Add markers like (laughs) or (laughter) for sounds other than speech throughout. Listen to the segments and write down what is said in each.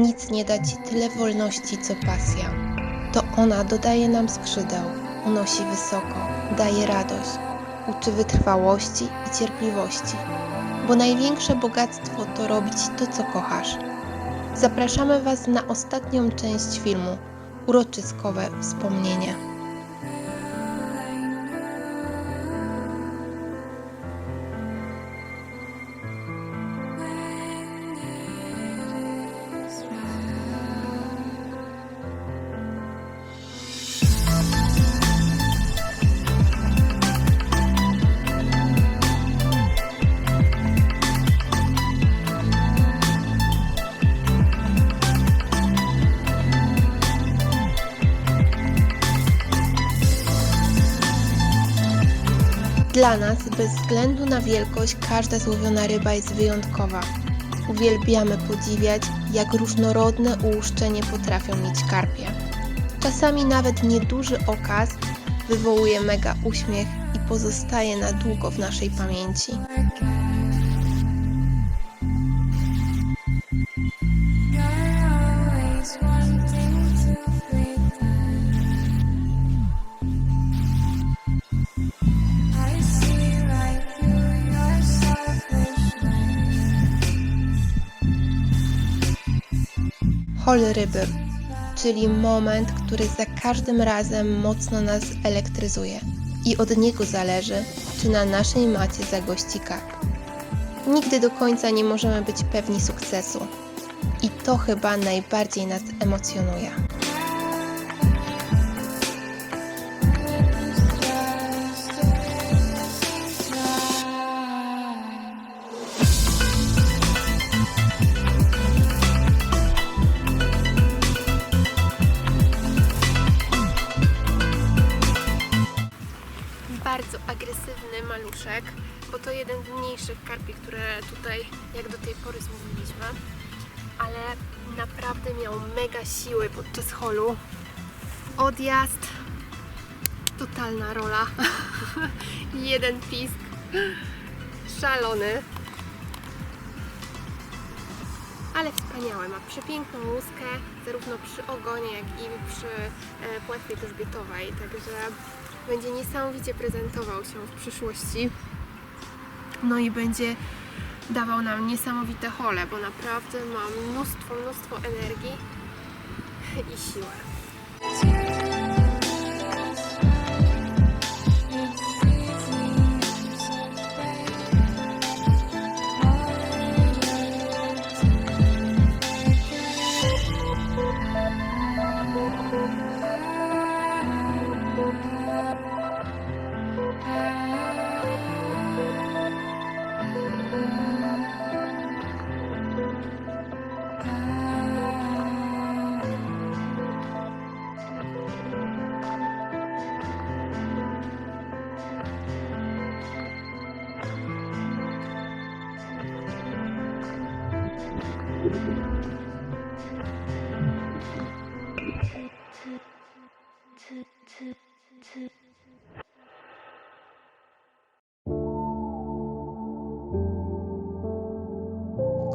Nic nie da ci tyle wolności, co pasja. To ona dodaje nam skrzydeł, unosi wysoko, daje radość, uczy wytrwałości i cierpliwości. Bo największe bogactwo to robić to, co kochasz. Zapraszamy Was na ostatnią część filmu Uroczyskowe wspomnienia. Dla nas, bez względu na wielkość, każda złowiona ryba jest wyjątkowa. Uwielbiamy podziwiać, jak różnorodne ułuszczenie potrafią mieć karpie. Czasami nawet nieduży okaz wywołuje mega uśmiech i pozostaje na długo w naszej pamięci. Hol ryby, czyli moment, który za każdym razem mocno nas elektryzuje i od niego zależy, czy na naszej macie zagości karp. Nigdy do końca nie możemy być pewni sukcesu i to chyba najbardziej nas emocjonuje. Siły podczas holu. Odjazd, totalna rola, (laughs) jeden pisk, szalony, ale wspaniały. Ma przepiękną łuskę, zarówno przy ogonie, jak i przy e, płetwie grzbietowej, także będzie niesamowicie prezentował się w przyszłości. No i będzie dawał nam niesamowite hole, bo naprawdę ma mnóstwo, mnóstwo energii i siły.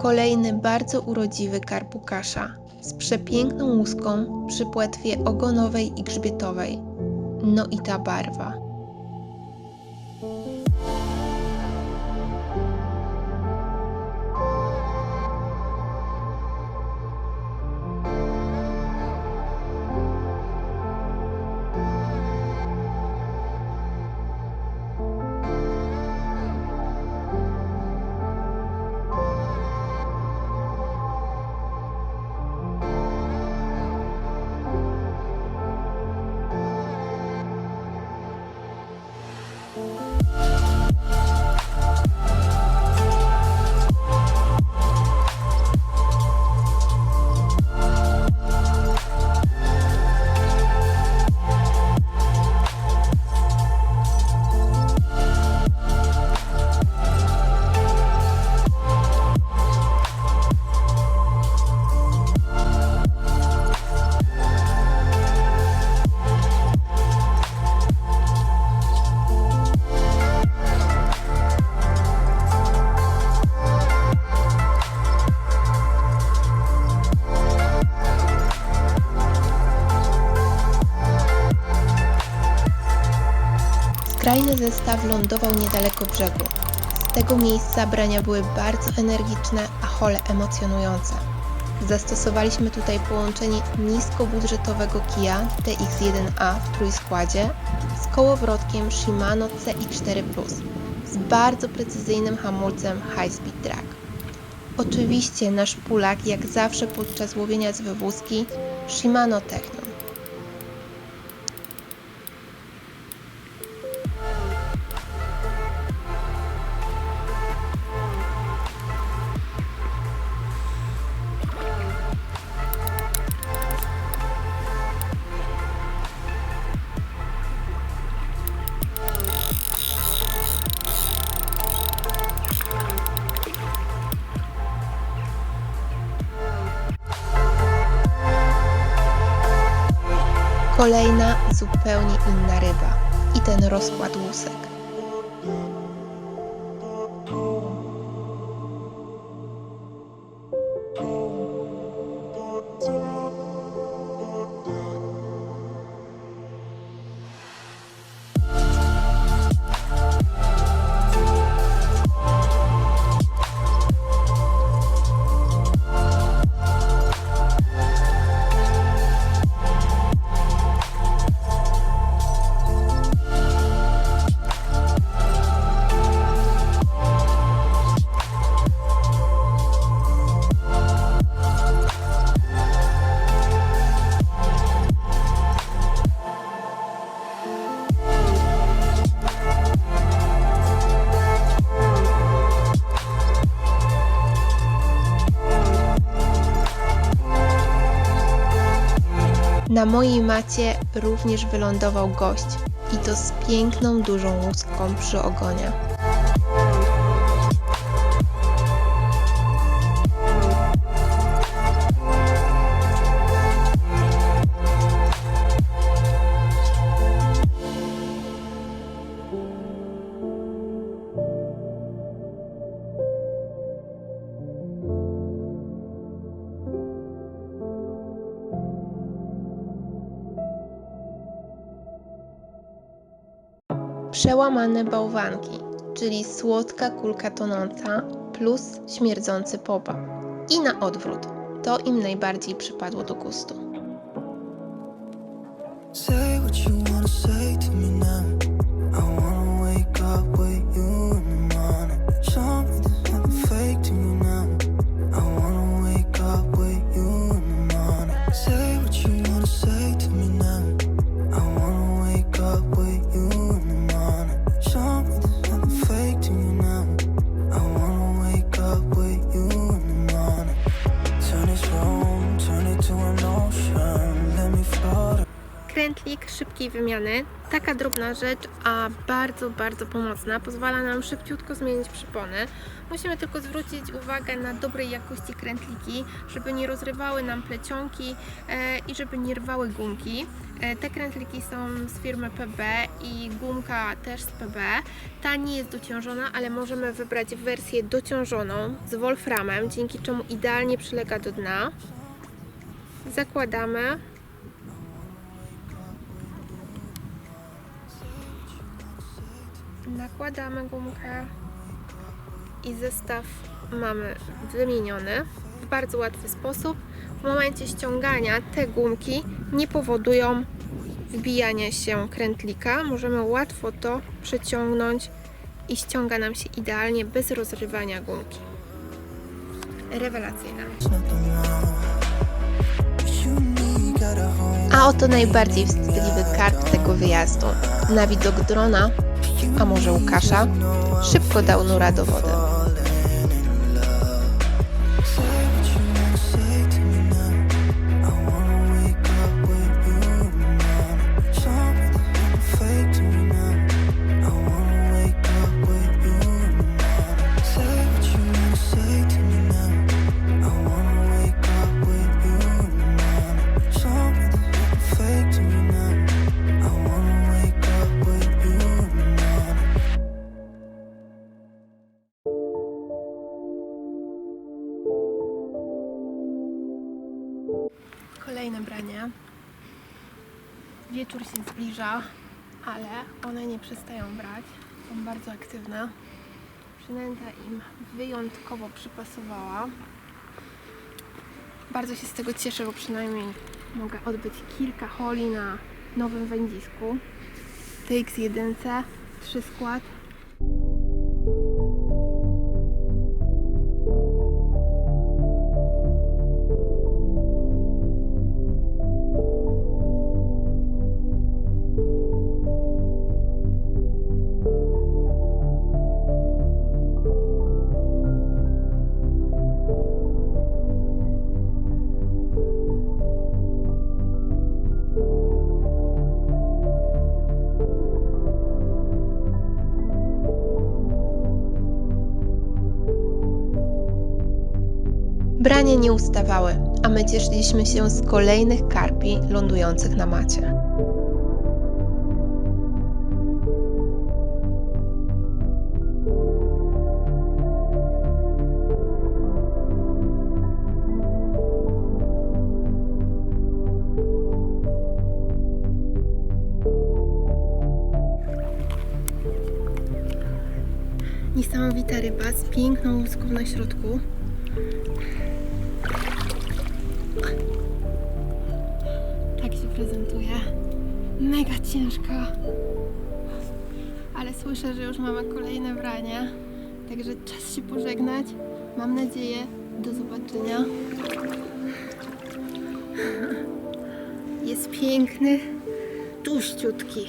Kolejny bardzo urodziwy karpukasza z przepiękną łuską przy płetwie ogonowej i grzbietowej. No i ta barwa. Zestaw lądował niedaleko brzegu. Z tego miejsca brania były bardzo energiczne, a hole emocjonujące. Zastosowaliśmy tutaj połączenie niskobudżetowego Kia TX1A w trójskładzie z kołowrotkiem Shimano CX4 Plus z bardzo precyzyjnym hamulcem High Speed Drag. Oczywiście nasz pulak, jak zawsze podczas łowienia z wywózki, Shimano Techno. Zupełnie inna ryba i ten rozkład łusek. Na mojej macie również wylądował gość i to z piękną dużą łuską przy ogonie. Przełamane bałwanki, czyli słodka kulka tonąca plus śmierdzący popa. I na odwrót. To im najbardziej przypadło do gustu. Say what you wanna say to me now. I wanna wake up with wymiany, taka drobna rzecz, a bardzo, bardzo pomocna. Pozwala nam szybciutko zmienić przypony. Musimy tylko zwrócić uwagę na dobrej jakości krętliki, żeby nie rozrywały nam plecionki e, i żeby nie rwały gumki. E, te krętliki są z firmy PB i gumka też z PB. Ta nie jest dociążona, ale możemy wybrać wersję dociążoną z wolframem, dzięki czemu idealnie przylega do dna. Zakładamy. Nakładamy gumkę i zestaw mamy wymieniony w bardzo łatwy sposób. W momencie ściągania te gumki nie powodują wbijania się krętlika. Możemy łatwo to przeciągnąć i ściąga nam się idealnie bez rozrywania gumki. Rewelacyjna. a oto najbardziej wstydliwy karp tego wyjazdu. Na widok drona, a może Łukasza, szybko dał nura do wody. Wieczór się zbliża, ale one nie przestają brać. Są bardzo aktywne. Przynęta im wyjątkowo przypasowała. Bardzo się z tego cieszę, bo przynajmniej mogę odbyć kilka holi na nowym wędzisku. TX1, trzy skład. Nie ustawały, a my cieszyliśmy się z kolejnych karpi lądujących na macie. Niesamowita ryba z piękną łuską na środku. Ciężka. Ale słyszę, że już mamy kolejne branie. Także czas się pożegnać. Mam nadzieję, do zobaczenia. (laughs) Jest piękny, tuściutki.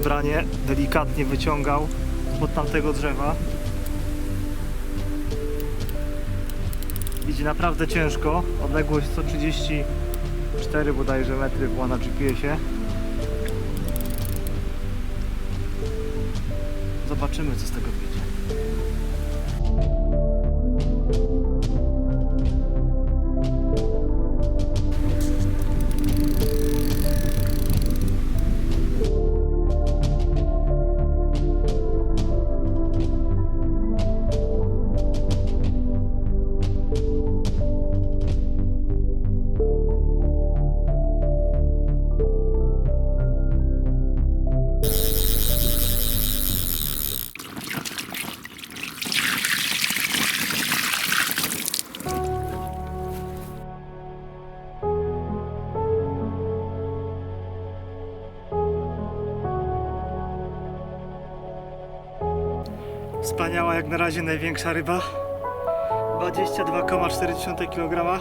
Bardzo wolne branie, delikatnie wyciągał od tamtego drzewa. Idzie naprawdę ciężko. Odległość 134 bodajże metry była na GPS-ie. Zobaczymy co z tego wyjdzie. Jak na razie największa ryba. 22,4 kg.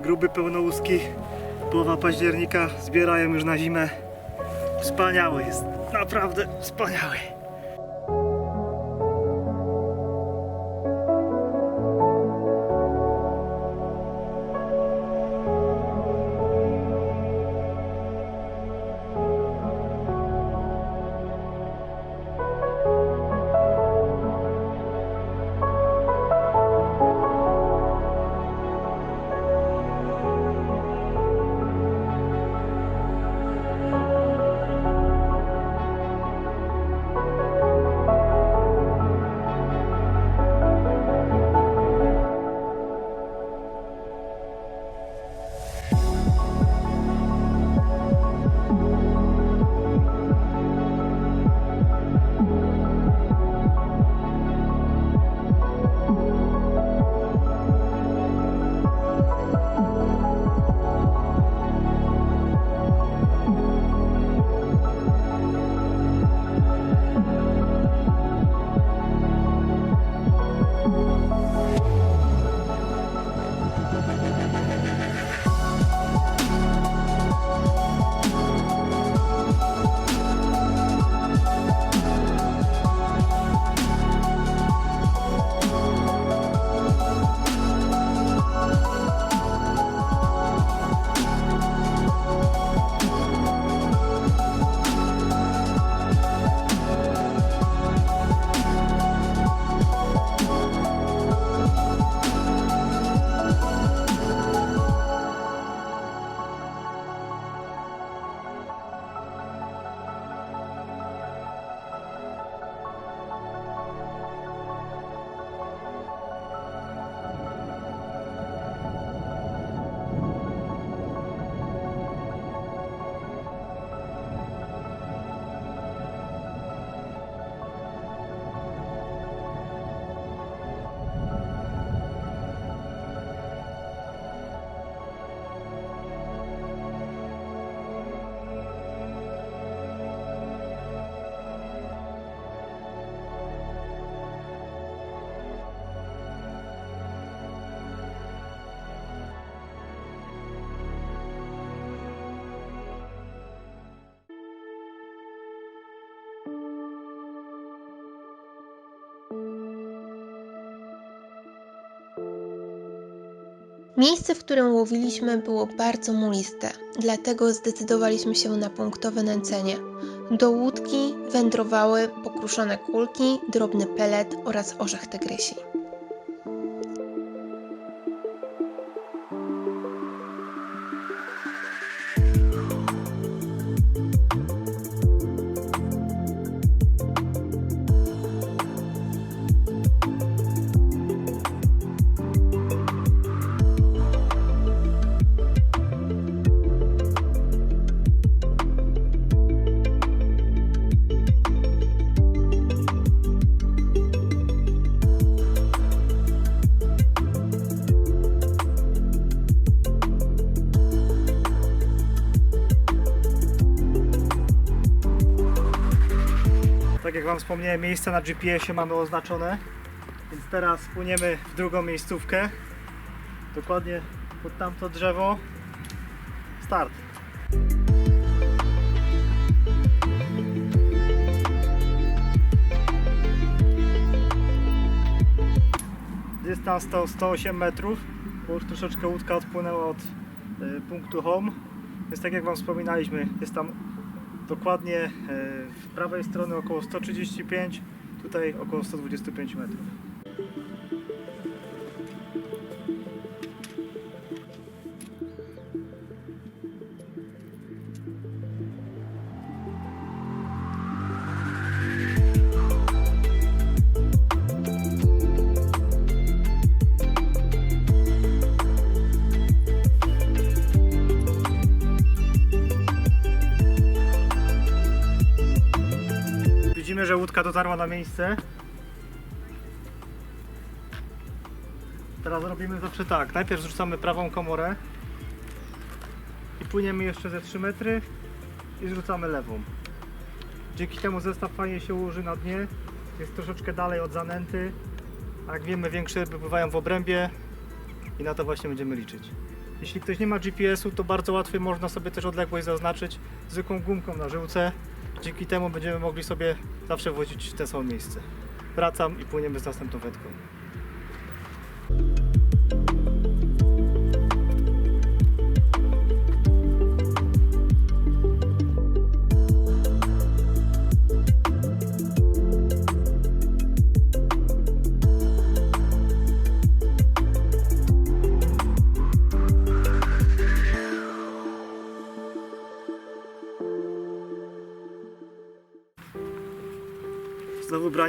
Gruby pełnołuski. Połowa października. Zbierają już na zimę. Wspaniały jest. Naprawdę wspaniały. Miejsce, w którym łowiliśmy, było bardzo muliste, dlatego zdecydowaliśmy się na punktowe nęcenie. Do łódki wędrowały pokruszone kulki, drobny pelet oraz orzech tygrysi. Wam wspomniałem, miejsca na GPS-ie mamy oznaczone. Więc teraz płyniemy w drugą miejscówkę. Dokładnie pod tamto drzewo. Start. Dystans to 108 metrów, bo już troszeczkę łódka odpłynęła od y, punktu home. Więc tak jak Wam wspominaliśmy, jest tam dokładnie e, w prawej strony około 135, tutaj około 125 metrów. Na miejsce. Teraz robimy zawsze tak. Najpierw zrzucamy prawą komorę i płyniemy jeszcze ze 3 metry i zrzucamy lewą. Dzięki temu zestaw fajnie się ułoży na dnie. Jest troszeczkę dalej od zanęty. A jak wiemy, większe ryby pływają w obrębie i na to właśnie będziemy liczyć. Jeśli ktoś nie ma GPS-u, to bardzo łatwo można sobie też odległość zaznaczyć zwykłą gumką na żyłce. Dzięki temu będziemy mogli sobie zawsze wchodzić w te samo miejsce. Wracam i płyniemy z następną wędką.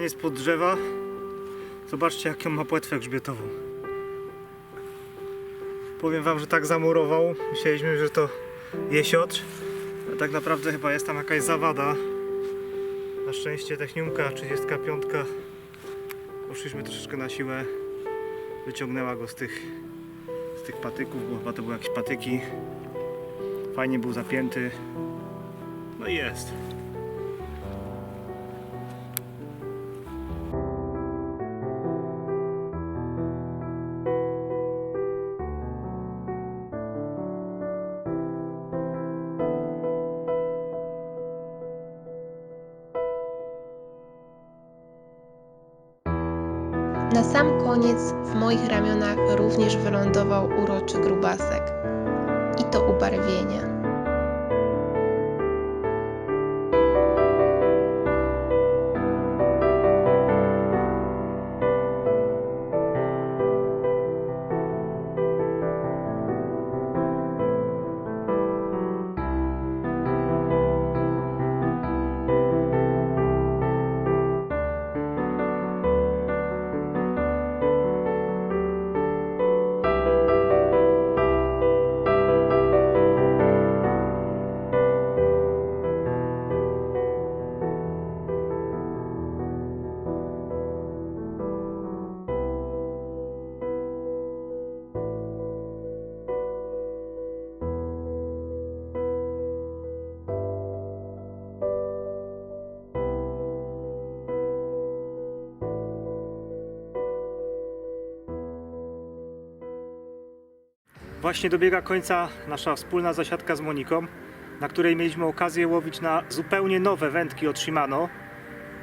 Branie spod drzewa. Zobaczcie jaką ma płetwę grzbietową. Powiem wam, że tak zamurował. Myśleliśmy, że to jesiotr. A tak naprawdę chyba jest tam jakaś zawada. Na szczęście techniumka 35 poszliśmy troszeczkę na siłę. Wyciągnęła go z tych, z tych patyków, bo chyba to były jakieś patyki. Fajnie był zapięty. No i jest. Moich ramionach również wylądował uroczy grubasek. I to ubarwienie. Właśnie dobiega końca nasza wspólna zasiadka z Moniką, na której mieliśmy okazję łowić na zupełnie nowe wędki od Shimano,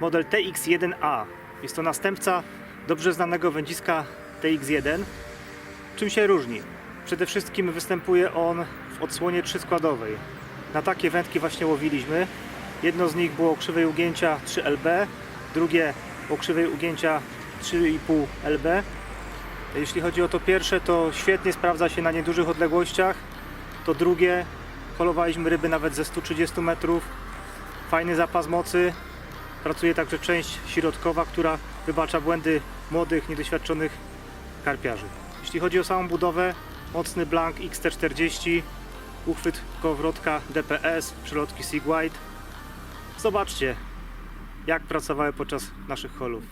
model TX1A. Jest to następca dobrze znanego wędziska TX1. Czym się różni? Przede wszystkim występuje on w odsłonie trzyskładowej. Na takie wędki właśnie łowiliśmy. Jedno z nich było krzywej ugięcia 3LB, drugie o krzywej ugięcia 3,5 LB. Jeśli chodzi o to pierwsze, to świetnie sprawdza się na niedużych odległościach. To drugie, holowaliśmy ryby nawet ze 130 metrów. Fajny zapas mocy. Pracuje także część środkowa, która wybacza błędy młodych, niedoświadczonych karpiarzy. Jeśli chodzi o samą budowę, mocny blank XT40, uchwyt kołowrotka DPS, przylotki Sig White. Zobaczcie, jak pracowały podczas naszych holów.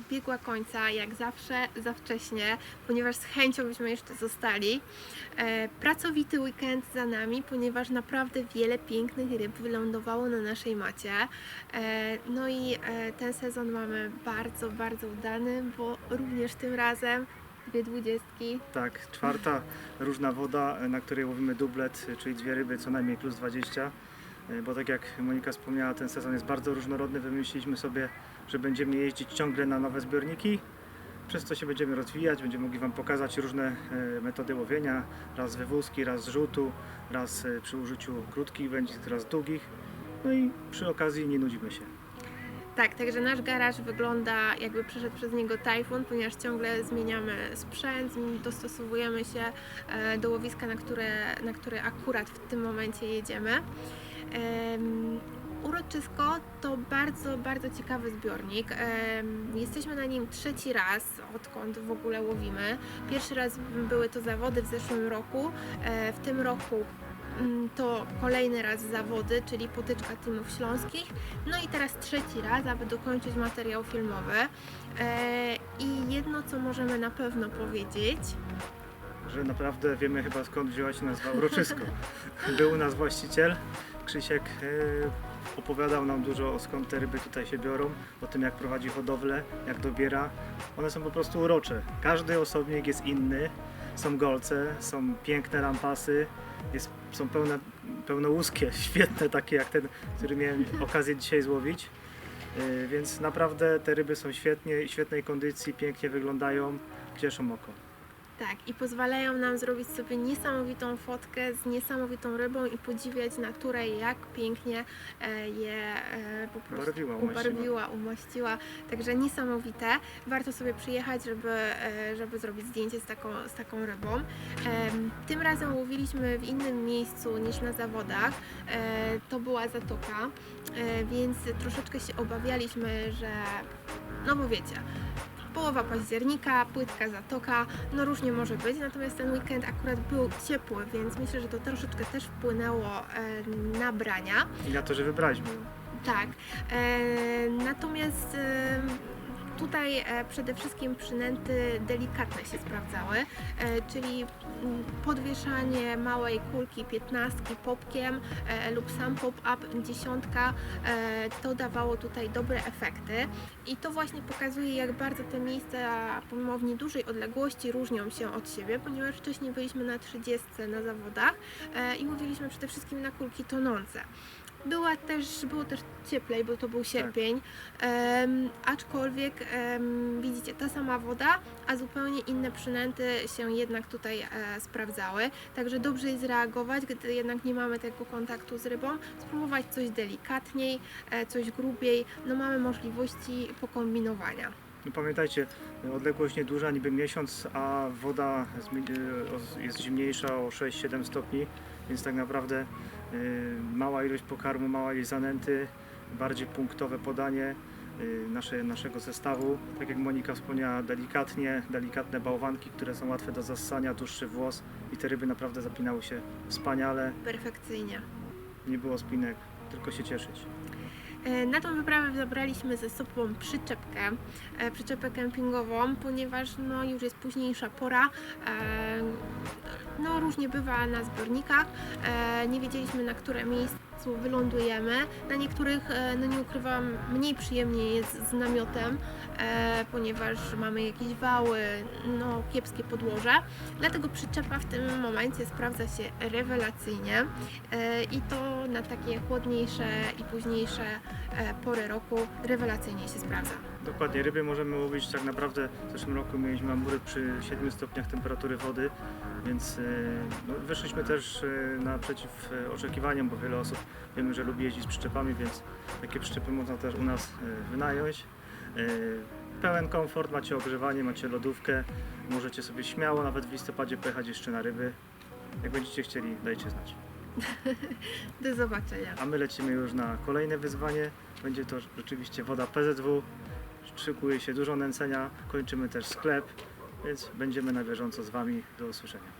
Dobiegła końca, jak zawsze, za wcześnie, ponieważ z chęcią byśmy jeszcze zostali. E, pracowity weekend za nami, ponieważ naprawdę wiele pięknych ryb wylądowało na naszej macie. E, no i e, ten sezon mamy bardzo, bardzo udany, bo również tym razem dwie dwudziestki. Tak, czwarta różna woda, na której łowimy dublet, czyli dwie ryby co najmniej plus 20. E, Bo tak jak Monika wspomniała, ten sezon jest bardzo różnorodny. Wymyśliliśmy sobie, że będziemy jeździć ciągle na nowe zbiorniki, przez co się będziemy rozwijać, będziemy mogli Wam pokazać różne e, metody łowienia, raz wywózki, raz rzutu, raz e, przy użyciu krótkich wędzisk, raz długich. No i przy okazji nie nudzimy się. Tak, także nasz garaż wygląda jakby przeszedł przez niego tajfun, ponieważ ciągle zmieniamy sprzęt, dostosowujemy się do łowiska, na które, na które akurat w tym momencie jedziemy. Uroczysko to bardzo, bardzo ciekawy zbiornik. Jesteśmy na nim trzeci raz, odkąd w ogóle łowimy. Pierwszy raz były to zawody w zeszłym roku. E, W tym roku mm, to kolejny raz zawody, czyli potyczka teamów śląskich. No i teraz trzeci raz, aby dokończyć materiał filmowy. E, I jedno, co możemy na pewno powiedzieć, że naprawdę wiemy chyba skąd wzięła się nazwa Uroczysko. (laughs) Był u nas właściciel, Krzysiek e, opowiadał nam dużo skąd te ryby tutaj się biorą, o tym jak prowadzi hodowlę, jak dobiera. One są po prostu urocze. Każdy osobnik jest inny. Są golce, są piękne lampasy, jest, są pełne, pełnołuskie, (laughs) świetne takie jak ten, który miałem okazję dzisiaj złowić. E, Więc naprawdę te ryby są świetnie, świetnej kondycji, pięknie wyglądają, cieszą oko. Tak, i pozwalają nam zrobić sobie niesamowitą fotkę z niesamowitą rybą i podziwiać naturę, jak pięknie e, je e, po prostu Ubarwiła, umościła. ubarwiła, umościła. Także niesamowite. Warto sobie przyjechać, żeby, e, żeby zrobić zdjęcie z taką, z taką rybą. Tym razem łowiliśmy w innym miejscu niż na zawodach. To była zatoka, więc troszeczkę się obawialiśmy, że no bo wiecie, połowa października, płytka zatoka, no różnie może być, natomiast ten weekend akurat był ciepły, więc myślę, że to troszeczkę też wpłynęło e, na brania. I na to, że wybraliśmy. Tak. E, natomiast Tutaj e, przede wszystkim przynęty delikatne się sprawdzały, e, czyli mm, podwieszanie małej kulki piętnastki popkiem e, lub sam pop-up dziesiątka to dawało tutaj dobre efekty i to właśnie pokazuje jak bardzo te miejsca pomimo w niedużej odległości różnią się od siebie, ponieważ wcześniej byliśmy na 30 na zawodach i mówiliśmy przede wszystkim na kulki tonące. Była też, było też cieplej, bo to był sierpień, em, aczkolwiek em, widzicie, ta sama woda, a zupełnie inne przynęty się jednak tutaj e, sprawdzały. Także dobrze jest reagować, gdy jednak nie mamy tego kontaktu z rybą, spróbować coś delikatniej, e, coś grubiej, no mamy możliwości pokombinowania. No pamiętajcie, odległość nieduża, niby miesiąc, a woda o- jest zimniejsza o 6-7 stopni, więc tak naprawdę mała ilość pokarmu, mała ilość zanęty, bardziej punktowe podanie y, nasze, naszego zestawu. Tak jak Monika wspomniała, delikatnie, delikatne bałwanki, które są łatwe do zassania, dłuższy włos i te ryby naprawdę zapinały się wspaniale. Perfekcyjnie. Nie było spinek, tylko się cieszyć. E, Na tą wyprawę zabraliśmy ze sobą przyczepkę, e, przyczepę kempingową, ponieważ no, już jest późniejsza pora. e, No, różnie bywa na zbiornikach. Nie wiedzieliśmy na które miejscu wylądujemy. Na niektórych, e, no nie ukrywam, mniej przyjemnie jest z namiotem, e, ponieważ mamy jakieś wały, no kiepskie podłoże. Dlatego przyczepa w tym momencie sprawdza się rewelacyjnie e, i to na takie chłodniejsze i późniejsze pory roku rewelacyjnie się sprawdza. Dokładnie, ryby możemy łowić tak naprawdę w zeszłym roku mieliśmy amury przy 7 stopniach temperatury wody, więc e, no, wyszliśmy też e, naprzeciw e, oczekiwaniom, bo wiele osób wiemy, że lubi jeździć z przyczepami, więc takie przyczepy można też u nas wynająć. Pełen komfort, macie ogrzewanie, macie lodówkę, możecie sobie śmiało nawet w listopadzie pojechać jeszcze na ryby. Jak będziecie chcieli, dajcie znać. (laughs) Do zobaczenia. A my lecimy już na kolejne wyzwanie. Będzie to rzeczywiście woda PZW. Szykuje się dużo nęcenia. Kończymy też sklep, więc będziemy na bieżąco z Wami. Do usłyszenia.